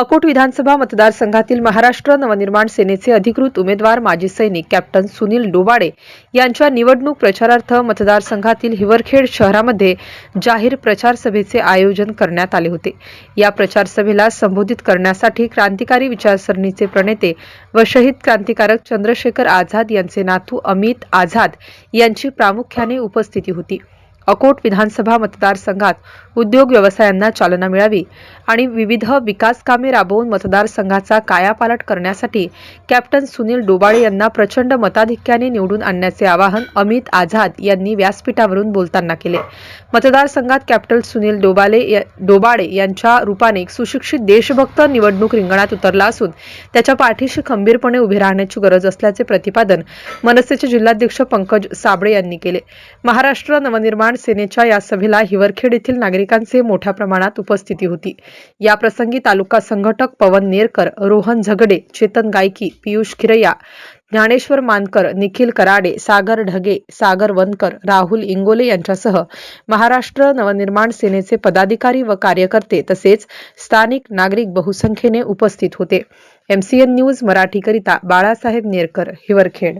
अकोट विधानसभा मतदारसंघातील महाराष्ट्र नवनिर्माण सेनेचे अधिकृत उमेदवार माजी सैनिक कॅप्टन सुनील डोबाडे यांच्या निवडणूक प्रचारार्थ मतदारसंघातील हिवरखेड शहरामध्ये जाहीर प्रचार सभेचे आयोजन करण्यात आले होते. या प्रचार सभेला संबोधित करण्यासाठी क्रांतिकारी विचारसरणीचे प्रणेते व शहीद क्रांतिकारक चंद्रशेखर आझाद यांचे नातू अमित आझाद यांची प्रामुख्याने उपस्थिती होती. अकोट विधानसभा मतदारसंघात उद्योग व्यवसायांना चालना मिळावी आणि विविध विकास कामे राबवून मतदारसंघाचा कायापालट करण्यासाठी कॅप्टन सुनील डोबाळे यांना प्रचंड मताधिक्याने निवडून आणण्याचे आवाहन अमित आझाद यांनी व्यासपीठावरून बोलताना केले. मतदारसंघात कॅप्टन सुनील डोबाले डोबाळे यांच्या रूपाने एक सुशिक्षित देशभक्त निवडणूक रिंगणात उतरला असून त्याच्या पाठीशी खंबीरपणे उभे राहण्याची गरज असल्याचे प्रतिपादन मनसेचे जिल्हाध्यक्ष पंकज साबळे यांनी केले. महाराष्ट्र नवनिर्माण सेनेच्या या सभेला हिवरखेड येथील नागरिकांचे मोठ्या प्रमाणात उपस्थिती होती. या प्रसंगी तालुका संघटक पवन नेरकर रोहन झगडे चेतन गायकी पियुष खिरया ज्ञानेश्वर मानकर निखिल कराडे सागर ढगे सागर वनकर राहुल इंगोले यांच्यासह महाराष्ट्र नवनिर्माण सेनेचे पदाधिकारी व कार्यकर्ते तसेच स्थानिक नागरिक बहुसंख्येने उपस्थित होते. एमसीएन न्यूज मराठीकरिता बाळासाहेब नेरकर हिवरखेड.